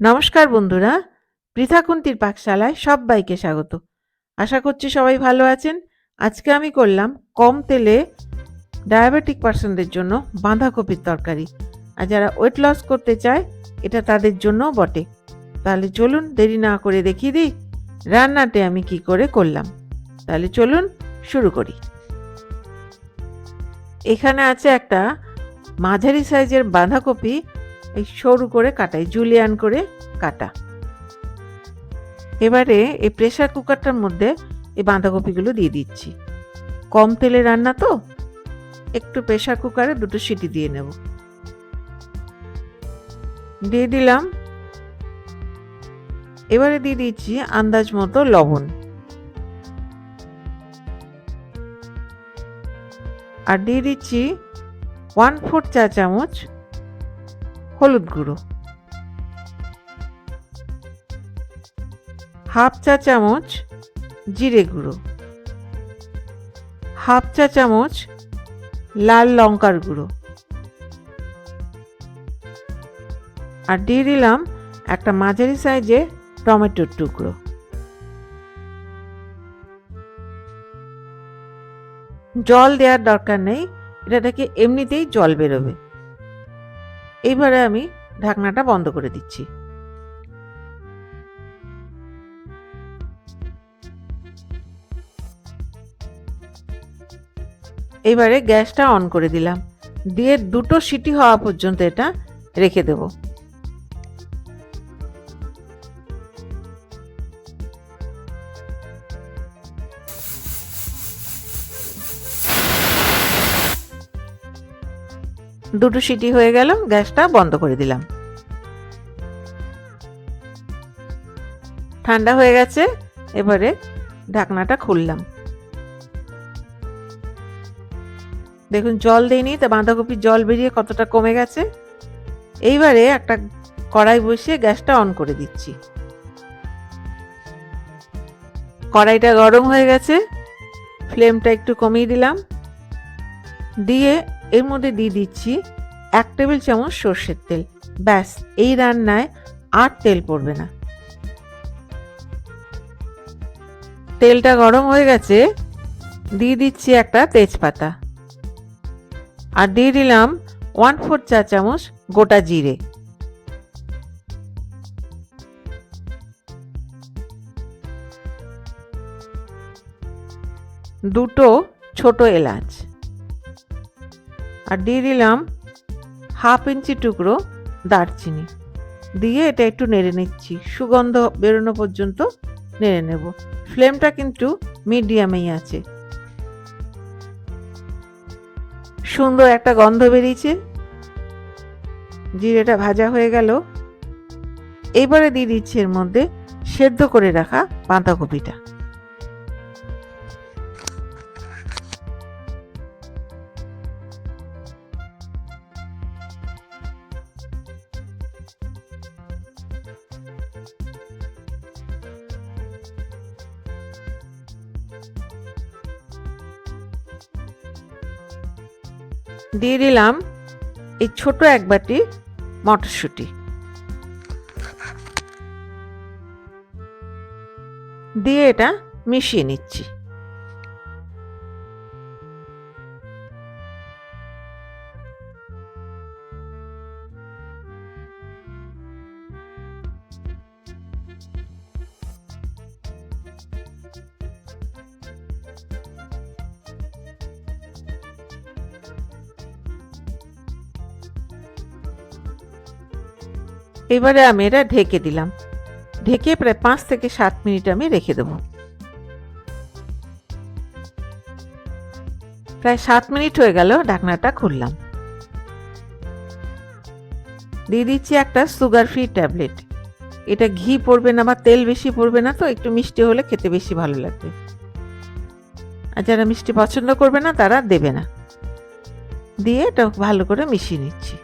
নমস্কার বন্ধুরা, পৃথাকুন্তির পাকশালায় সবাইকে স্বাগত। আশা করছি সবাই ভালো আছেন। আজকে আমি করলাম কম তেলে ডায়াবেটিক পার্সনদের জন্য বাঁধাকপির তরকারি। আর যারা ওয়েট লস করতে চায়, এটা তাদের জন্য বটে। তাহলে চলুন দেরি না করে দেখিয়ে দিই, রান্নাতে আমি কি করে করলাম। তাহলে চলুন শুরু করি। এখানে আছে একটা মাঝারি সাইজের বাঁধাকপি এই সরু করে কাটাই জুলিয়ান করে কাটা। এবারে এই প্রেসার কুকারটার মধ্যে এই বাঁধাকপিগুলো দিয়ে দিচ্ছি। কম তেলে রান্না তো, একটু প্রেসার কুকারে দুটো সিটি দিয়ে নেব। দিয়ে দিলাম। এবারে দিয়ে দিচ্ছি আন্দাজ মতো লবণ। আর দিয়ে দিচ্ছি ওয়ান ফোর চা চামচ হলুদ গুঁড়ো। হাফ চা চামচ জিরে গুঁড়ো। হাফ চা চামচ লাল লঙ্কার গুঁড়ো। আর দিয়ে দিলাম একটা মাঝারি সাইজে টমেটোর টুকরো। জল দেওয়ার দরকার নেই, এটা থেকে এমনিতেই জল বেরোবে। এইবারে আমি ঢাকনাটা বন্ধ করে দিচ্ছি। এবারে গ্যাসটা অন করে দিলাম। দিয়ে দুটো সিটি হওয়া পর্যন্ত এটা রেখে দেব। দুটো সিটি হয়ে গেল, গ্যাসটা বন্ধ করে দিলাম। ঠান্ডা হয়ে গেছে, এবারে ঢাকনাটা খুললাম। দেখুন, জল দিইনি, তা বাঁধাকপির জল বেরিয়ে কতটা কমে গেছে। এইবারে একটা কড়াই বসিয়ে গ্যাসটা অন করে দিচ্ছি। কড়াইটা গরম হয়ে গেছে, ফ্লেমটা একটু কমিয়ে দিলাম। দিয়ে এর মধ্যে দিয়ে দিচ্ছি এক টেবিল চামচ সর্ষের তেল। ব্যাস, এই রান্নায় আর তেল পড়বে না। তেলটা গরম হয়ে গেছে, দিয়ে দিচ্ছি একটা তেজপাতা। আর দিয়ে দিলাম ওয়ান ফোর চা চামচ গোটা জিরে। দুটো ছোট এলাচ। আর দিয়ে দিলাম হাফ ইঞ্চি টুকরো দারচিনি। দিয়ে এটা একটু নেড়ে নিচ্ছি। সুগন্ধ বেরোনো পর্যন্ত নেড়ে নেব। ফ্লেমটা কিন্তু মিডিয়ামেই আছে। সুন্দর একটা গন্ধ বেরিয়েছে। জিরেটা ভাজা হয়ে গেল। এবারে দিয়ে দিচ্ছি এর মধ্যে সেদ্ধ করে রাখা বাঁধাকপিটা। দিয়ে দিলাম এই ছোট এক বাটি মটরশুঁটি। দিয়ে এটা মিশিয়ে নিচ্ছি। এবারে আমি এটা ঢেকে দিলাম। ঢেকে প্রায় পাঁচ থেকে সাত মিনিট আমি রেখে দেবো। প্রায় সাত মিনিট হয়ে গেল ঢাকনাটা খুললাম। দিয়ে দিচ্ছি একটা সুগার ফ্রি ট্যাবলেট। এটা ঘি পড়বে না বা তেল বেশি পড়বে না তো, একটু মিষ্টি হলে খেতে বেশি ভালো লাগবে। আর যারা মিষ্টি পছন্দ করবে না, তারা দেবে না। দিয়ে এটা ভালো করে মিশিয়ে নিচ্ছি।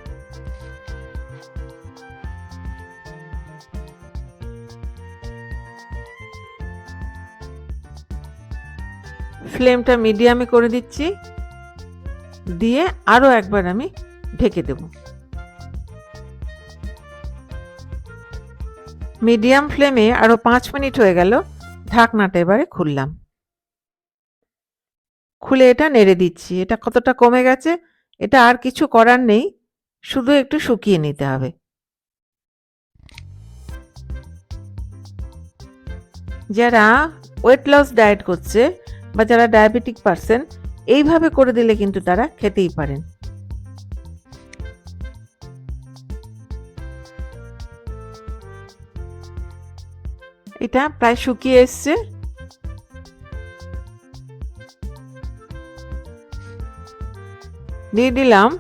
ফ্লেমটা মিডিয়ামে করে দিচ্ছি। দিয়ে আরও একবার আমি ঢেকে দেব। মিডিয়াম ফ্লেমে আরও পাঁচ মিনিট হয়ে গেল। ঢাকনাটা এবারে খুললাম। খুলে এটা নেড়ে দিচ্ছি। এটা কতটা কমে গেছে, এটা আর কিছু করার নেই। শুধু একটু শুকিয়ে নিতে হবে। যারা ওয়েট লস ডায়েট করছে বা যারা ডায়াবেটিক পারসন এইভাবে করে দিলে কিন্তু তারা খেতেই পারেন। এটা প্রায় শুকিয়ে এসছে। দিয়ে দিলাম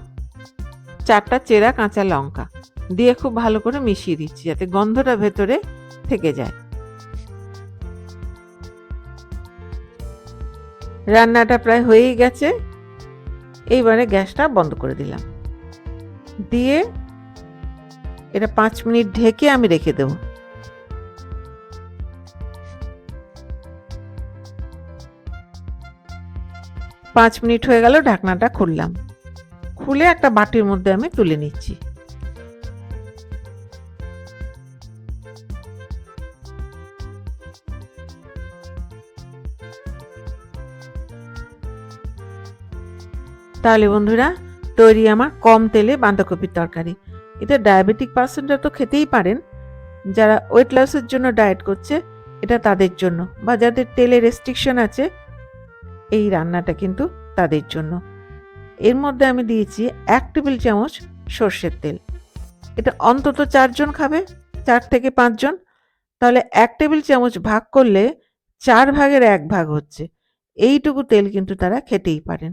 চারটা চেরা কাঁচা লঙ্কা। দিয়ে খুব ভালো করে মিশিয়ে দিচ্ছি যাতে গন্ধটা ভেতরে থেকে যায়। রান্নাটা প্রায় হয়েই গেছে। এইবারে গ্যাসটা বন্ধ করে দিলাম। দিয়ে এটা পাঁচ মিনিট ঢেকে আমি রেখে দেব। পাঁচ মিনিট হয়ে গেল, ঢাকনাটা খুললাম। খুলে একটা বাটির মধ্যে আমি তুলে নিচ্ছি। তাহলে বন্ধুরা, তৈরি আমার কম তেলে বাঁধাকপির তরকারি। এটা ডায়াবেটিক পার্সেন্টরা তো খেতেই পারেন। যারা ওয়েট লসের জন্য ডায়েট করছে, এটা তাদের জন্য বা যাদের তেলে রেস্ট্রিকশন আছে, এই রান্নাটা কিন্তু তাদের জন্য। এর মধ্যে আমি দিয়েছি এক টেবিল চামচ সর্ষের তেল। এটা অন্তত চারজন খাবে, চার থেকে পাঁচজন। তাহলে এক টেবিল চামচ ভাগ করলে চার ভাগের এক ভাগ হচ্ছে। এইটুকু তেল কিন্তু তারা খেতেই পারেন।